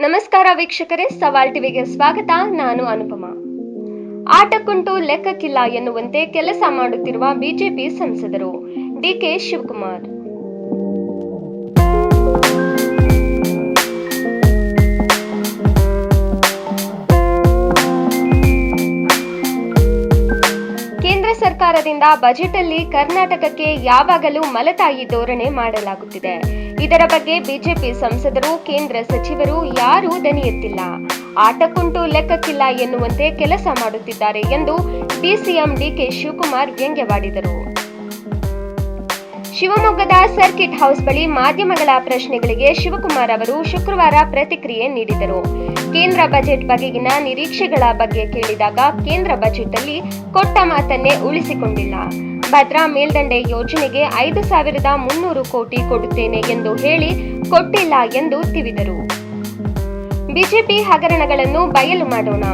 ನಮಸ್ಕಾರ ವೀಕ್ಷಕರೇ, ಸವಾಲ್ ಟಿವಿಗೆ ಸ್ವಾಗತ. ನಾನು ಅನುಪಮ. ಆಟಕ್ಕುಂಟು ಲೆಕ್ಕಕ್ಕಿಲ್ಲ ಎನ್ನುವಂತೆ ಕೆಲಸ ಮಾಡುತ್ತಿರುವ ಬಿಜೆಪಿ ಸಂಸದರು ಡಿಕೆ ಶಿವಕುಮಾರ್. ಕೇಂದ್ರ ಸರ್ಕಾರದಿಂದ ಬಜೆಟ್ ಅಲ್ಲಿ ಕರ್ನಾಟಕಕ್ಕೆ ಯಾವಾಗಲೂ ಮಲತಾಯಿ ಧೋರಣೆ ಮಾಡಲಾಗುತ್ತಿದೆ. ಇದರ ಬಗ್ಗೆ ಬಿಜೆಪಿ ಸಂಸದರು, ಕೇಂದ್ರ ಸಚಿವರು ಯಾರೂ ದನಿ ಎತ್ತಿಲ್ಲ. ಆಟಕ್ಕುಂಟು ಲೆಕ್ಕಕ್ಕಿಲ್ಲ ಎನ್ನುವಂತೆ ಕೆಲಸ ಮಾಡುತ್ತಿದ್ದಾರೆ ಎಂದು ಡಿಸಿಎಂ ಡಿಕೆ ಶಿವಕುಮಾರ್ ವ್ಯಂಗ್ಯವಾಡಿದರು. ಶಿವಮೊಗ್ಗದ ಸರ್ಕಿಟ್ ಹೌಸ್ ಬಳಿ ಮಾಧ್ಯಮಗಳ ಪ್ರಶ್ನೆಗಳಿಗೆ ಶಿವಕುಮಾರ್ ಅವರು ಶುಕ್ರವಾರ ಪ್ರತಿಕ್ರಿಯೆ ನೀಡಿದರು. ಕೇಂದ್ರ ಬಜೆಟ್ ಬಗೆಗಿನ ನಿರೀಕ್ಷೆಗಳ ಬಗ್ಗೆ ಕೇಳಿದಾಗ ಕೇಂದ್ರ ಬಜೆಟ್ ಅಲ್ಲಿ ಕೊಟ್ಟ ಮಾತನ್ನೇ ಉಳಿಸಿಕೊಂಡಿಲ್ಲ. ಭದ್ರಾ ಮೇಲ್ದಂಡೆ ಯೋಜನೆಗೆ ಐದು ಸಾವಿರದ ಮುನ್ನೂರು ಕೋಟಿ ಕೊಡುತ್ತೇನೆ ಎಂದು ಹೇಳಿ ಕೊಟ್ಟಿಲ್ಲ ಎಂದು ತಿವಿದರು ಬಿಜೆಪಿ ಹಗರಣಗಳನ್ನು ಬಯಲು ಮಾಡೋಣ.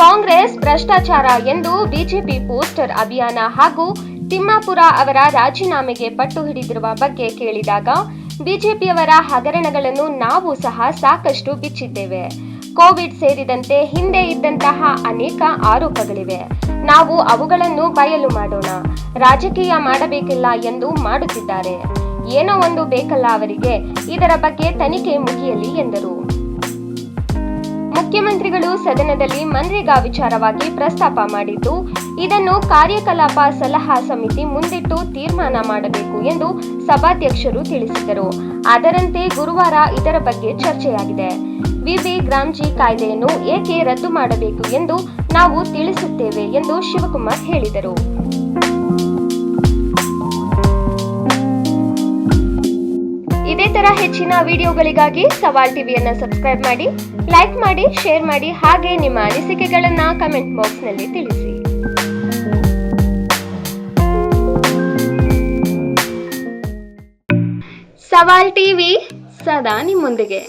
ಕಾಂಗ್ರೆಸ್ ಭ್ರಷ್ಟಾಚಾರ ಎಂದು ಬಿಜೆಪಿ ಪೋಸ್ಟರ್ ಅಭಿಯಾನ ಹಾಗೂ ತಿಮ್ಮಾಪುರ ಅವರ ರಾಜೀನಾಮೆಗೆ ಪಟ್ಟು ಹಿಡಿದಿರುವ ಬಗ್ಗೆ ಕೇಳಿದಾಗ ಬಿಜೆಪಿಯವರ ಹಗರಣಗಳನ್ನು ನಾವು ಸಹ ಸಾಕಷ್ಟು ಬಿಚ್ಚಿದ್ದೇವೆ. ಕೋವಿಡ್ ಸೇರಿದಂತೆ ಹಿಂದೆ ಇದ್ದಂತಹ ಅನೇಕ ಆರೋಪಗಳಿವೆ. ನಾವು ಅವುಗಳನ್ನು ಬಯಲು ಮಾಡೋಣ. ರಾಜಕೀಯ ಮಾಡಬೇಕಿಲ್ಲ ಎಂದು ಮಾಡುತ್ತಿದ್ದಾರೆ. ಏನೋ ಒಂದು ಬೇಕಲ್ಲ ಅವರಿಗೆ. ಇದರ ಬಗ್ಗೆ ತನಿಖೆ ಮುಗಿಯಲಿ ಎಂದರು. ಮುಖ್ಯಮಂತ್ರಿಗಳು ಸದನದಲ್ಲಿ ಮನ್ರೇಗಾ ವಿಚಾರವಾಗಿ ಪ್ರಸ್ತಾಪ ಮಾಡಿದ್ದು, ಇದನ್ನು ಕಾರ್ಯಕಲಾಪ ಸಲಹಾ ಸಮಿತಿ ಮುಂದಿಟ್ಟು ತೀರ್ಮಾನ ಮಾಡಬೇಕು ಎಂದು ಸಭಾಧ್ಯಕ್ಷರು ತಿಳಿಸಿದರು. ಅದರಂತೆ ಗುರುವಾರ ಇದರ ಬಗ್ಗೆ ಚರ್ಚೆಯಾಗಿದೆ. ವಿಬಿ ಗ್ರಾಮ್ಜಿ ಕಾಯ್ದೆಯನ್ನು ಏಕೆ ರದ್ದು ಮಾಡಬೇಕು ಎಂದು ನಾವು ತಿಳಿಸುತ್ತೇವೆ ಎಂದು ಶಿವಕುಮಾರ್ ಹೇಳಿದರು. ಇದೇ ತರ ಹೆಚ್ಚಿನ ವಿಡಿಯೋಗಳಿಗಾಗಿ ಸವಾಲ್ ಟಿವಿಯನ್ನ ಸಬ್ಸ್ಕ್ರೈಬ್ ಮಾಡಿ, ಲೈಕ್ ಮಾಡಿ, ಶೇರ್ ಮಾಡಿ, ಹಾಗೆ ನಿಮ್ಮ ಅನಿಸಿಕೆಗಳನ್ನ ಕಮೆಂಟ್ ಬಾಕ್ಸ್ನಲ್ಲಿ ತಿಳಿಸಿ. ಸವಾಲ್ ಟಿವಿ ಸದಾ ನಿಮ್ಮೊಂದಿಗೆ.